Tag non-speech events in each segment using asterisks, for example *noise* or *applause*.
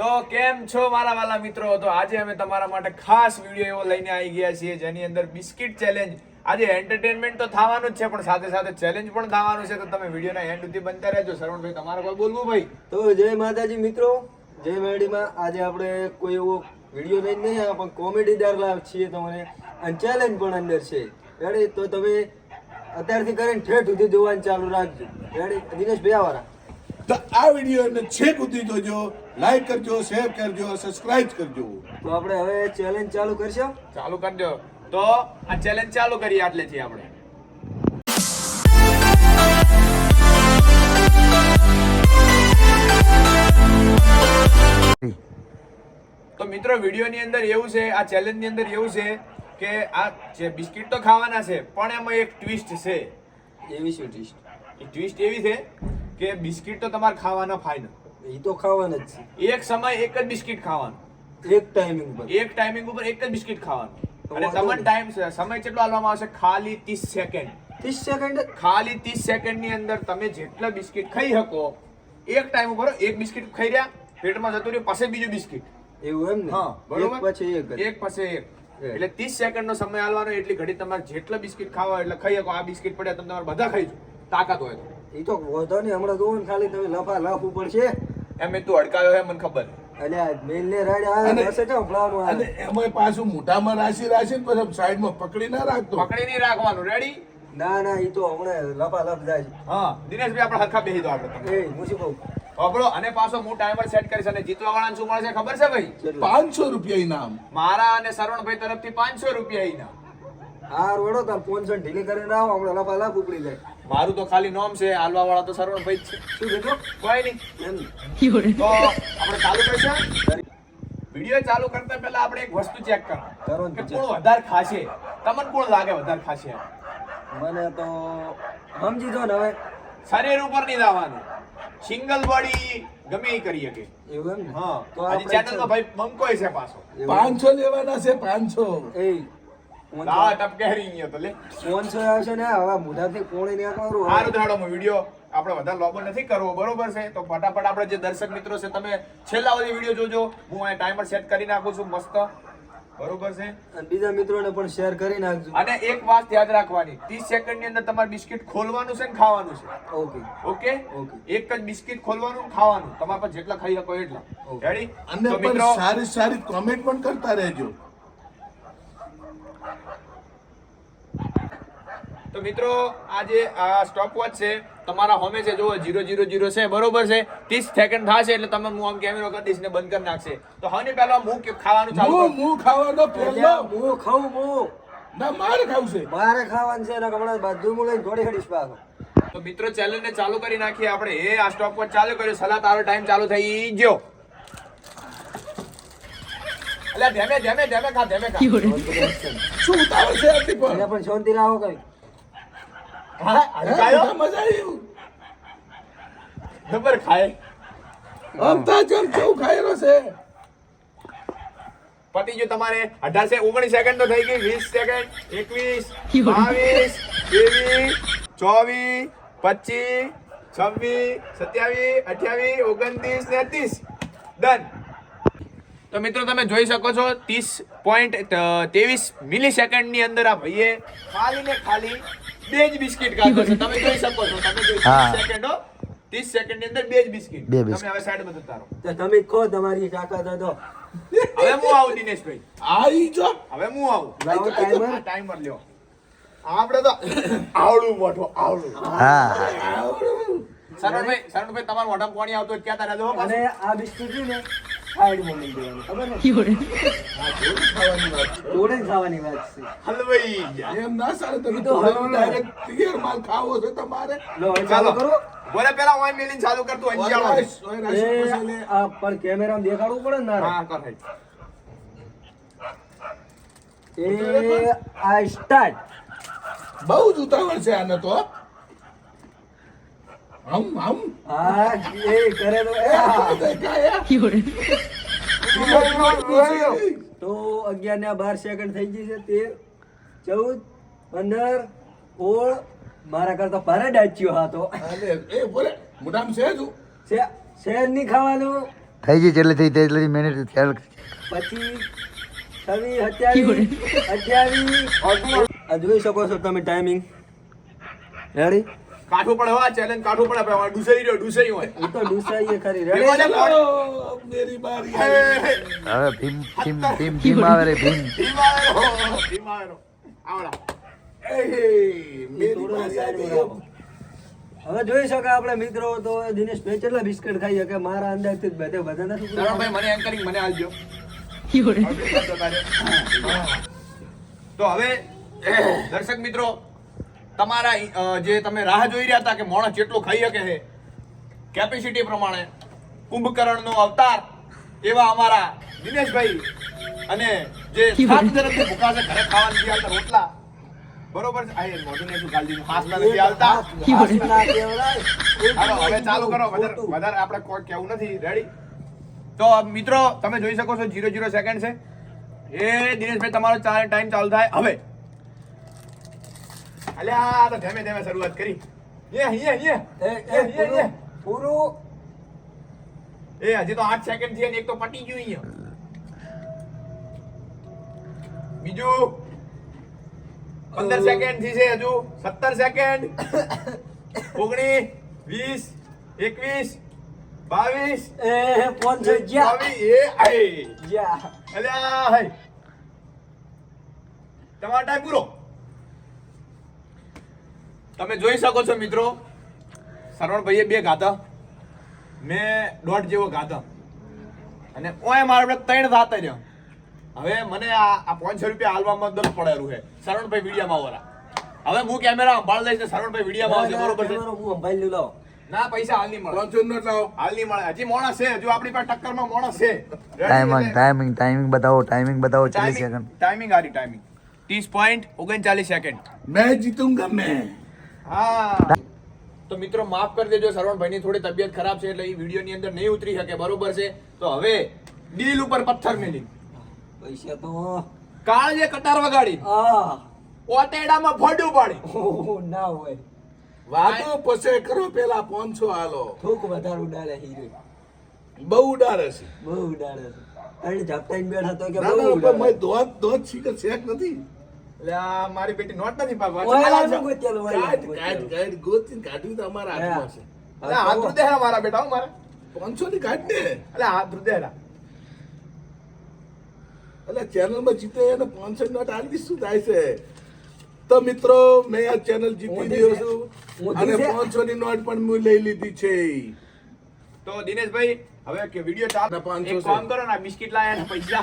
તો કેમ છો મારા વાલા મિત્રો? તો આજે અમે તમારા માટે ખાસ વીડિયો એવો લઈને આવી ગયા છીએ જેની અંદર બિસ્કિટ ચેલેન્જ આજે એન્ટરટેનમેન્ટ તો થવાનું જ છે પણ સાથે સાથે ચેલેન્જ પણ થવાનું છે. તો તમે વિડીયોના એન્ડ સુધી બનતા રહેજો. શરવણભાઈ તમારે કોઈ બોલવું ભાઈ? તો જય માતાજી મિત્રો. જય મેડીમાં આજે આપણે કોઈ એવો વીડિયો લઈને નહીં આવ્યા પણ કોમેડીદાર લાવ છીએ તમને અને ચેલેન્જ પણ અંદર છે. રેડી તો તમે અત્યારથી કરીને ઠેઠ સુધી જોવાનું ચાલુ રાખજો. રેડી દિનેશ ભાઈ આવારા તો આ વીડિયો છેક સુધી જોજો. લાઈક કરજો શેર કરજો સબસ્ક્રાઇબ કરજો. તો આપણે હવે ચેલેન્જ ચાલુ કરશો? ચાલુ કરજો તો આ ચેલેન્જ ચાલુ કરીએ આટલેથી આપણે. તો મિત્રો વિડીયોની અંદર એવું છે આ ચેલેન્જની અંદર એવું છે કે આ જે બિસ્કિટ તો ખાવાના છે પણ એમાં એક ટ્વિસ્ટ છે. એવી શું ટ્વિસ્ટ એ ટ્વિસ્ટ એવી છે કે બિસ્કિટ તો તમારે ખાવાના ફાઇનલ એ તો ખાવાના જ એક સમય એક જ બિસ્કિટ ખાવાનું. એક ટાઈમિંગ પર એક ટાઈમિંગ ઉપર એક જ બિસ્કિટ ખાવાનું. અને તમને. ટાઈમ સમય કેટલો આલવામાં આવશે? ખાલી 30 સેકન્ડ ત્રીસ સેકન્ડ ખાલી 30 સેકન્ડની અંદર તમે જેટલા બિસ્કિટ ખાઈ શકો એક ટાઈમ ઉપર એક બિસ્કિટ ખાઈ રહ્યા પેટમાં જતું રહ્યું પછી બીજું બિસ્કિટ. એવું એમ ને? હા બરોબર? પછી એક. એક પછી એક. એટલે 30 સેકન્ડ નો સમય આલવાનો એટલી ઘડી તમારે જેટલા બિસ્કિટ ખાવા એટલે ખાઈ શકો. આ બિસ્કિટ પડ્યા તમે તમારે બધા ખાઈ તાકાત હોય તો. એ તો વધો નહીં. હમણાં જોવો ને ખાલી તમે લફા લફ ઉપર છે. એમ એ તું અડકાયો હે મને ખબર. અને- એમાં પાછું મોઢામાં રાશિ રાશિ ને પછી સાઈડમાં પકડી ના રાખતો. પકડી નહીં રાખવાનું. રેડી ના ના એ તો હમણાં લફા લફ જાય છે. હા દિનેશભાઈ આપણે હરખા બેસી દો આપણે. એ હું શું કહું? અબળો અને પાછો હું ટાઈમર સેટ કરીશ અને જીતવા વાળાને શું મળશે ખબર છે ભાઈ? પાંચસો રૂપિયા ઇનામ મારા અને શરવણભાઈ તરફથી પાંચસો રૂપિયા ઇનામ હા રોડો તાર ફોન ઢીલી કરીને આવો હમણાં લપા લફ ઉપડી જાય. મારું તો ખાલી નોમ છે હાલવા વાળા તો સરવણ ભાઈ છે. શું કીધું કોઈ નહીં. તો આપણે ચાલુ કરીશું વીડિયો ચાલુ કરતા પહેલા આપણે એક વસ્તુ ચેક કરો કરો કે કોણ વધારે ખાશે? તમને કોણ લાગે વધારે ખાશે મને તો સમજી જો ને હવે. શરીર ઉપર નહીં દાવાનું સિંગલ બોડી ગમે એ કરી શકે. એવું એમ હા. તો આજે આપણે ચેનલમાં ભાઈ બંકોય છે પાછો. પાંચસો લેવાના છે પાંચસો. એ ગયો તો લે. ફોન સો આવશે ને હવે મોઢાથી કોણી નહીં કરવું? સારું તો હેડો વીડિયો આપણે વધારે લોબો નથી કરવો બરોબર છે? તો ફટાફટ આપણે જે દર્શક મિત્રો છે તમે છેલ્લા સુધી વીડિયો જોજો. હું અહીં ટાઈમર સેટ કરી નાખું છું મસ્ત. બરોબર છે? અને બીજા મિત્રોને પણ શેર કરી નાખજો. અને એક વાત યાદ રાખવાની 30 સેકન્ડની અંદર તમારે બિસ્કિટ ખોલવાનું છે ને ખાવાનું છે? ઓકે. ઓકે? ઓકે. એક જ બિસ્કિટ ખોલવાનું ખાવાનું. તમારે પાસે જેટલા ખાઈ શકો એટલા. રેડી અને મિત્રો સારી સારી કોમેન્ટ પણ કરતા રહેજો. તો મિત્રો આ જે આ સ્ટોપ વોચ છે. તમારા હોમે છે જો જીરો જીરો જીરો છે બરોબર છે? 30 સેકન્ડ થશે એટલે તમે હું આમ કેમેરો કરી દઈશ ને બંધ કરી નાખશે. તો હવે પહેલા હું કે ખાવાનું ચાલુ હું કરું. ખાવાનો પહેલો. હું ખાઉં હું. ના મારે ખાવું છે. મારે ખાવાનું છે ને હમણાં બધું હું લઈને ઘોડી ખડીશ પાછો. તો મિત્રો ચેનલ ને ચાલુ કરી નાખીએ આપણે. એ આ સ્ટોપ વોચ ચાલુ કર્યો. સલાહ તારો ટાઈમ ચાલુ થઈ ગયો. એટલે ધેમે ધેમે ધેમે ખા ધેમે ખા. શું ઉતાવળ છે આટલી એને પણ પણ શાંતિ રાખો કઈ. હા, હલકાયો? મજા આવી જબર ખાય. અમતા જેમ કેવું ખાયેલો છે? પતી ગયું તમારે અઢાર સે ઓગણીસ સેકન્ડ તો થઈ ગઈ. વીસ સેકન્ડ એકવીસ બાવીસ ત્રેવીસ ચોવીસ પચીસ છવ્વીસ સત્યાવીસ અઠ્યાવીસ ઓગણત્રીસ ને ત્રીસ ડન તો મિત્રો તમે જોઈ શકો છો ત્રીસ પોઈન્ટ ત્રેવીસ મિલી સેકન્ડની અંદર આ ભાઈએ ખાલી ને ખાલી બે જ બિસ્કિટ કાઢો છે. તમે જોઈ શકો છો તમે જોઈ સેકન્ડ હો. ત્રીસ સેકન્ડની અંદર બે જ બિસ્કિટ. તમે હવે સાઈડમાં જતા રહો તો તમે કહો તમારી કાકા દાદો તો હવે હું આવું દિનેશભાઈ? આવી જો. હવે હું આવું. ટાઈમર લ્યો. આપણે તો આવડું મોટું આવડું. શરણભાઈ શરણભાઈ તમારું મોઢામાં પાણી આવતું ક્યાં તારા દો અને આ બિસ્કિટ છે ને સાઈડમાં લઈ દેવાનું ખબર ને ખાવાની વાત છે. જોડે ખાવાની વાત છે. હલવાઈ એમ ના સારું તમે તો તો ડાયરેક્ટ તૈયાર માલ ખાવો છે તમારે. લો ચાલો કરો. બોલે પેલા ઓય મેલીને ચાલુ કરતું અંજાળો રાઈસ, ઓય રાઈસ એ પછી લે. આ પણ કેમેરામાં દેખાડવું પડે ને હા કર એ આ સ્ટાર્ટ. બહુ જ ઉતાવળ છે આને તો હમ હમ હા એ કરે તો એ તો અગિયાર ને બાર સેકન્ડ થઈ ગઈ છે તે ચૌદ પંદર ઓળ મારા કરતા ભારે ડાચ્યો હા તો. એ બોલે મોઢામાં છે શેર નહીં ખાવાનું. થઈ ગઈ જેટલી થઈ તેટલી મિનિટ ખ્યાલ પછી છવ્વીસ સત્યાવીસ અઠ્યાવીસ. *laughs* આ જોઈ શકો છો તમે ટાઈમિંગ રેડી કાઠું પડે હો ચેલેન્જ કાઠું પડે ભાઈ ડુસરી રહ્યો ડુસરી હોય. એ તો ડુસાઈએ ખરી રે મેરી બારી આવી. હવે ભીમ ભીમ ભીમ ભીમ આવે રે ભીમ. ભીમ આવેલો, ભીમ આવેલો. આવડા. એ, મેરી બારી આવી. હવે જોઈ શકો આપણે મિત્રો તો દિનેશ ભાઈ કેટલા બિસ્કટ ખાઈ શકે મારા અંદાજથી જ બધે બધા નથી ભાઈ મને એન્કરિંગ મને આલજો. તો હવે દર્શક મિત્રો તમારા જે તમે રાહ જોઈ રહ્યા હતા કે મોણસ જેટલું ખાઈ શકે છે કેપેસિટી પ્રમાણે કુંભકર્ણનો અવતાર એવા અમારા દિનેશભાઈ અને જે સાત તરફથી ભૂખા છે ઘરે ખાવાની આવતા રોટલા. બરોબર છે? આયે મોઢું શું ગાલી દીધું હાસના નથી આવતા ના. હાલો હવે ચાલુ કરો વધારે વધારે આપણે કોઈ કેવું નથી. રેડી તો મિત્રો તમે જોઈ શકો છો જીરો જીરો સેકન્ડ છે. એ દિનેશભાઈ તમારો ચાર ટાઈમ ચાલુ થાય. હવે અલ્યા આ તો ધીમે ધીમે શરૂઆત કરી. અહીંયા એ, એ એ, અહીંયા પૂરું એ હજી તો આઠ સેકન્ડ થયા ને એક તો પટી ગયું અહીંયા. બીજું? પંદર સેકન્ડથી છે હજુ. સત્તર સેકન્ડ ઓગણીસ વીસ એકવીસ બાવીસ. એ ફોન થઈ ગયા બાવીસ એ આઈ. જ્યાં. અલ્યા હાય. તમારો ટાઈમ પૂરો. તમે જોઈ શકો છો મિત્રો સરવણભાઈએ બે ગાધા. મેં દોઢ જેવો ગાધા. અને ઓય મારા આપણે ત્રણ થાતા રહ્યો. હવે મને આ આ પાંચસો રૂપિયા હાલવામાં દસ પડેલું છે. સરવણભાઈ વિડીયામાં વાળા. હવે હું કેમેરા સંભાળ લઈશ ને સરવણભાઈ વિડીયામાં આવશે બરોબર છે? હું સંભાળી લઉં. ના પૈસા હાલ નહીં મળે. પાંચસો નોટ લાવો. હાલ નહીં મળે. હજી મોણસ છે. હજુ આપણી પાસે ટક્કરમાં મોણસ છે. ટાઈમિંગ ટાઈમિંગ ટાઈમિંગ બતાવો ટાઈમિંગ બતાવો ચાલીસ ટાઈમિંગ સેકન્ડ ટાઈમિંગ આરી ટાઈમિંગ ત્રીસ પોઈન્ટ ઓગણચાલીસ સેકન્ડ મેં જીતુંગા મેં હા. તો મિત્રો માફ કરી દેજો સરવણભાઈની થોડી તબિયત ખરાબ છે એટલે એ વિડીયોની અંદર નહીં ઉતરી શકે બરોબર છે? તો હવે દિલ ઉપર પથ્થર મેલી પૈસા તો કાળજે કટાર વગાડી. હા. ઓટેડામાં ફોડું પાડી ના હોય. વાતો પછે કરો પેલા પાંચસો હાલો. થૂક વધારે ઉડાડે હીરો. બહુ ઉડાડે છે. બહુ ઉડાડે છે. ત્રણ ઝાપટાઈને બેઠા તો કે બહુ ઉડાડે. મેં દોત દોત શીખર શેક નથી. મારી બેટી નોટ નથી પાડવા. ઓયલા નું ગોતેલું, ઓયલા કાઢનું કાઢ ગોતેલું. કાઢ ગોતીને કાઢવી તો અમારા હાથમાં છે. એટલે હાથ ધ્રુદે મારા બેટા મારા. પાંચસો ની. કાઢ ને એટલે હાથ ધ્રુદે એટલે ચેનલમાં જીતે અને પાંચસો નોટ શું થાય છે? તો મિત્રો મેં આ ચેનલ જીતી રહ્યો છે. છું. અને પાંચસો ની નોટ પણ હું લઈ લીધી છે. તો દિનેશભાઈ હવે કે વીડિયો ચાલ. પાંચસો એક કામ કરો ને બિસ્કિટ લાયા ને પૈસા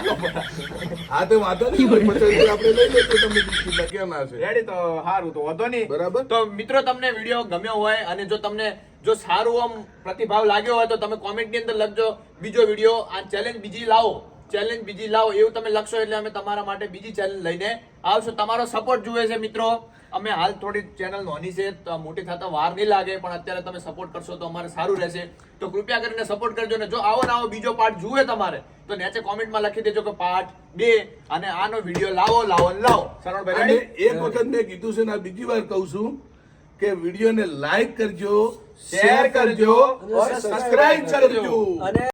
આ તો વાંધો નહીં રૂપિયા આપણે લઈ લઈએ તો તમને બિસ્કિટ લાગ્યા ના છે રેડી તો સારું તો વધો નહીં. બરાબર. તો મિત્રો તમને વીડિયો ગમ્યો હોય અને જો તમને જો સારું આમ પ્રતિભાવ લાગ્યો હોય તો તમે કોમેન્ટની અંદર લખજો. બીજો વીડિયો આ ચેલેન્જ બીજી લાવો. ચેલેન્જ બીજી લાવો એવું તમે લખશો એટલે અમે તમારા માટે બીજી ચેલેન્જ લઈને આવશું. તમારો સપોર્ટ જુએ છે મિત્રો. અમે હાલ થોડી ચેનલ નોની છે તો મોટી થતા વાર નહીં લાગે પણ અત્યારે તમે સપોર્ટ કરશો તો અમારે સારું રહેશે. તો કૃપયા કરીને સપોર્ટ કરજો ને જો આવો ને આવો બીજો પાર્ટ જુએ તમારે તો નીચે કોમેન્ટમાં લખી દેજો કે પાર્ટ બે અને આનો વીડિયો લાવો લાવો ને લાવો ready? એક વખત મેં કીધું છે ને બીજી વાર કહું છું કે વિડીયોને લાઈક કરજો શેર કરજો સબસ્ક્રાઇબ કરજો. અને